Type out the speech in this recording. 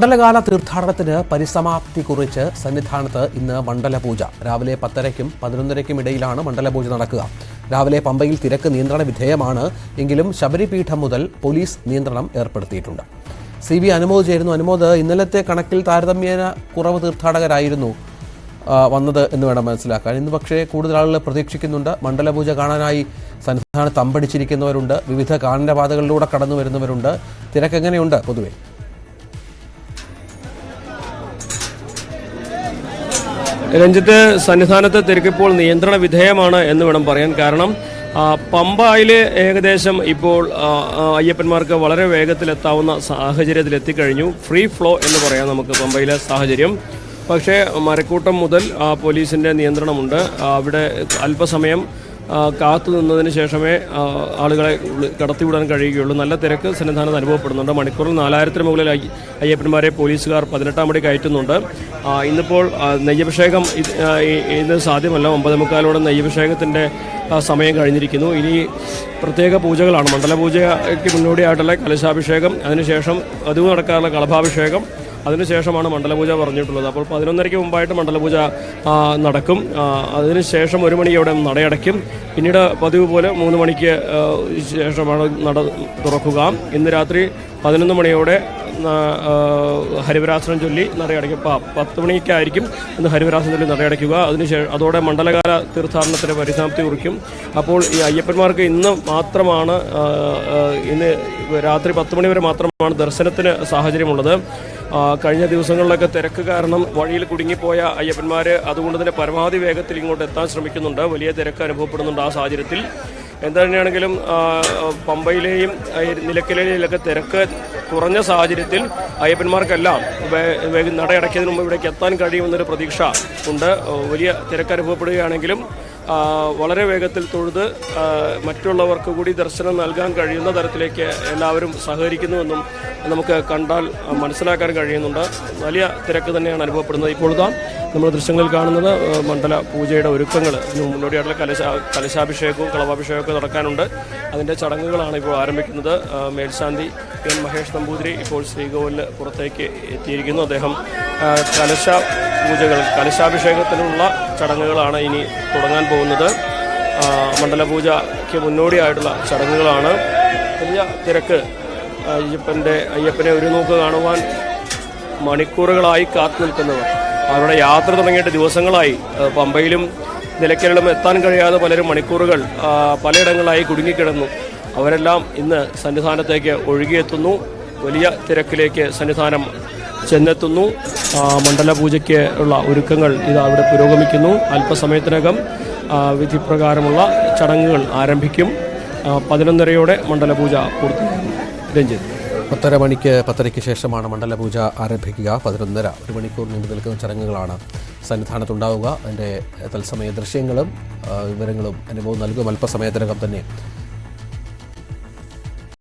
മണ്ഡലകാല തീർത്ഥാടനത്തിന് പരിസമാപ്തി കുറിച്ച് സന്നിധാനത്ത് ഇന്ന് മണ്ഡലപൂജ. രാവിലെ പത്തരയ്ക്കും പതിനൊന്നരയ്ക്കും ഇടയിലാണ് മണ്ഡലപൂജ നടക്കുക. രാവിലെ പമ്പയിൽ തിരക്ക് നിയന്ത്രണ വിധേയമാണ്. എങ്കിലും ശബരിപീഠം മുതൽ പോലീസ് നിയന്ത്രണം ഏർപ്പെടുത്തിയിട്ടുണ്ട്. സി ബി അനുമോദ് ചേരുന്നു. അനുമോദ് ഇന്നലത്തെ കണക്കിൽ താരതമ്യേന കുറവ് തീർത്ഥാടകരായിരുന്നു. വന്നത് എന്ന് വേണം മനസ്സിലാക്കാൻ. ഇന്ന് പക്ഷേ കൂടുതൽ ആളുകൾ പ്രതീക്ഷിക്കുന്നുണ്ട്. മണ്ഡലപൂജ കാണാനായി സന്നിധാനത്ത് അമ്പടിച്ചിരിക്കുന്നവരുണ്ട്. വിവിധ കാനനപാതകളിലൂടെ കടന്നു വരുന്നവരുണ്ട് തിരക്കെങ്ങനെയുണ്ട് പൊതുവെ? രഞ്ജിത്ത് സന്നിധാനത്ത് തിരക്കിപ്പോൾ നിയന്ത്രണ വിധേയമാണ് എന്ന് വേണം പറയാൻ കാരണം പമ്പയിൽ ഏകദേശം ഇപ്പോൾ അയ്യപ്പന്മാർക്ക് വളരെ സാഹചര്യത്തിൽ എത്തിക്കഴിഞ്ഞു. ഫ്രീ ഫ്ലോ എന്ന് പറയാം നമുക്ക് പമ്പയിലെ സാഹചര്യം. പക്ഷേ മരക്കൂട്ടം മുതൽ പോലീസിന്റെ നിയന്ത്രണമുണ്ട്. അവിടെ അല്പസമയം കാത്തു നിന്നതിന് ശേഷമേ ആളുകളെ കടത്തിവിടാൻ കഴിയുകയുള്ളൂ. നല്ല തിരക്ക് സന്നിധാനത്ത് അനുഭവപ്പെടുന്നുണ്ട്. മണിക്കൂറിൽ നാലായിരത്തിന് മുകളിൽ അയ്യ- അയ്യപ്പന്മാരെ പോലീസുകാർ പതിനെട്ടാം മണി കയറ്റുന്നുണ്ട്. ഇന്നിപ്പോൾ നെയ്യഭിഷേകം ഇന്ന് സാധ്യമല്ല. ഒമ്പത് മുക്കാലോടെ നെയ്യഭിഷേകത്തിന്റെ സമയം കഴിഞ്ഞിരിക്കുന്നു. ഇനി പ്രത്യേക പൂജകളാണ്. മണ്ഡലപൂജയ്ക്ക് മുന്നോടിയായിട്ടുള്ള കലശാഭിഷേകം അതിനുശേഷം പതിവ് നടക്കാറുള്ള കളഭാഭിഷേകം അതിനുശേഷമാണ് മണ്ഡലപൂജ പറഞ്ഞിട്ടുള്ളത്. അപ്പോൾ പതിനൊന്നരയ്ക്ക് മുമ്പായിട്ട് മണ്ഡലപൂജ നടക്കും. അതിനുശേഷം ഒരു മണിയോടെ നടയടയ്ക്കും. പിന്നീട് പതിവ് പോലെ മൂന്ന് മണിക്ക് ശേഷമാണ് നട തുറക്കുക. ഇന്ന് രാത്രി പതിനൊന്ന് മണിയോടെ ഹരിവരാസനം ചൊല്ലി നടയടയ്ക്കും. പത്ത് മണിക്കായിരിക്കും ഇന്ന് ഹരിവരാസനം ചൊല്ലി നടയടയ്ക്കുക. അതിനുശേഷം അതോടെ മണ്ഡലകാല തീർത്ഥാടനത്തിന് പരിസമാപ്തി കുറിക്കും. അപ്പോൾ ഈ അയ്യപ്പന്മാർക്ക് ഇന്ന് മാത്രമാണ് ഇന്ന് രാത്രി പത്ത് മണി വരെ മാത്രമാണ് ദർശനത്തിന് സാഹചര്യമുള്ളത്. കഴിഞ്ഞ ദിവസങ്ങളിലൊക്കെ തിരക്ക് കാരണം വഴിയിൽ കുടുങ്ങിപ്പോയ അയ്യപ്പന്മാർ അതുകൊണ്ട് തന്നെ പരമാവധി വേഗത്തിൽ ഇങ്ങോട്ട് എത്താൻ ശ്രമിക്കുന്നുണ്ട്. വലിയ തിരക്ക് അനുഭവപ്പെടുന്നുണ്ട് ആ സാഹചര്യത്തിൽ. എന്തുതന്നെയാണെങ്കിലും പമ്പയിലെയും നിലക്കലിലെയൊക്കെ തിരക്ക് കുറഞ്ഞ സാഹചര്യത്തിൽ അയ്യപ്പന്മാർക്കെല്ലാം നടയടക്കിയതിന് മുമ്പ് ഇവിടേക്ക് എത്താൻ കഴിയുമെന്നൊരു പ്രതീക്ഷ ഉണ്ട്. വലിയ തിരക്ക് അനുഭവപ്പെടുകയാണെങ്കിലും വളരെ വേഗത്തിൽ തൊഴുത് മറ്റുള്ളവർക്ക് കൂടി ദർശനം നൽകാൻ കഴിയുന്ന തരത്തിലേക്ക് എല്ലാവരും സഹകരിക്കുന്നുവെന്നും നമുക്ക് കണ്ടാൽ മനസ്സിലാക്കാൻ കഴിയുന്നുണ്ട്. വലിയ തിരക്ക് തന്നെയാണ് അനുഭവപ്പെടുന്നത്. ഇപ്പോൾ നമ്മൾ ദൃശ്യങ്ങളിൽ കാണുന്നത് മണ്ഡല പൂജയുടെ ഒരുക്കങ്ങൾ. മുന്നോടിയായിട്ടുള്ള കലശ കലശാഭിഷേകവും കളഭാഭിഷേകവും നടക്കാനുണ്ട്. അതിന്റെ ചടങ്ങുകളാണ് ഇപ്പോൾ ആരംഭിക്കുന്നത്. മേൽശാന്തി എൻ മഹേഷ് നമ്പൂതിരി ഇപ്പോൾ ശ്രീകോവിലിന് പുറത്തേക്ക് എത്തിയിരിക്കുന്നു. അദ്ദേഹം കലശ പൂജകൾ കലശാഭിഷേകത്തിനുള്ള ചടങ്ങുകളാണ് ഇനി തുടങ്ങാൻ പോകുന്നത്. മണ്ഡലപൂജയ്ക്ക് മുന്നോടിയായിട്ടുള്ള ചടങ്ങുകളാണ്. വലിയ തിരക്ക് അയ്യപ്പന്റെ അയ്യപ്പനെ ഒരു നോക്ക് കാണുവാൻ മണിക്കൂറുകളായി കാത്തു നിൽക്കുന്നവർ. അവരുടെ യാത്ര തുടങ്ങിയിട്ട് ദിവസങ്ങളായി. പമ്പയിലും നിലയ്ക്കലിലും എത്താൻ കഴിയാതെ പലരും മണിക്കൂറുകൾ പലയിടങ്ങളായി കുടുങ്ങിക്കിടന്നു. അവരെല്ലാം ഇന്ന് സന്നിധാനത്തേക്ക് ഒഴുകിയെത്തുന്നു. വലിയ തിരക്കിലേക്ക് സന്നിധാനം ചെന്നെത്തുന്നു. മണ്ഡല മണ്ഡലപൂജയ്ക്ക് ഉള്ള ഒരുക്കങ്ങൾ ഇത് അവിടെ പുരോഗമിക്കുന്നു. അല്പസമയത്തിനകം വിധിപ്രകാരമുള്ള ചടങ്ങുകൾ ആരംഭിക്കും. പതിനൊന്നരയോടെ മണ്ഡല പൂജ പൂർത്തിയാകും. രഞ്ജിത്ത്. പത്തര മണിക്ക് പത്തരയ്ക്ക് ശേഷമാണ് മണ്ഡലപൂജ ആരംഭിക്കുക. പതിനൊന്നര ഒരു മണിക്കൂർ നീണ്ടു നിൽക്കുന്ന ചടങ്ങുകളാണ് സന്നിധാനത്തുണ്ടാവുക. അതിന്റെ തത്സമയ ദൃശ്യങ്ങളും വിവരങ്ങളും അനുഭവം നൽകും. അല്പസമയത്തിനകം തന്നെ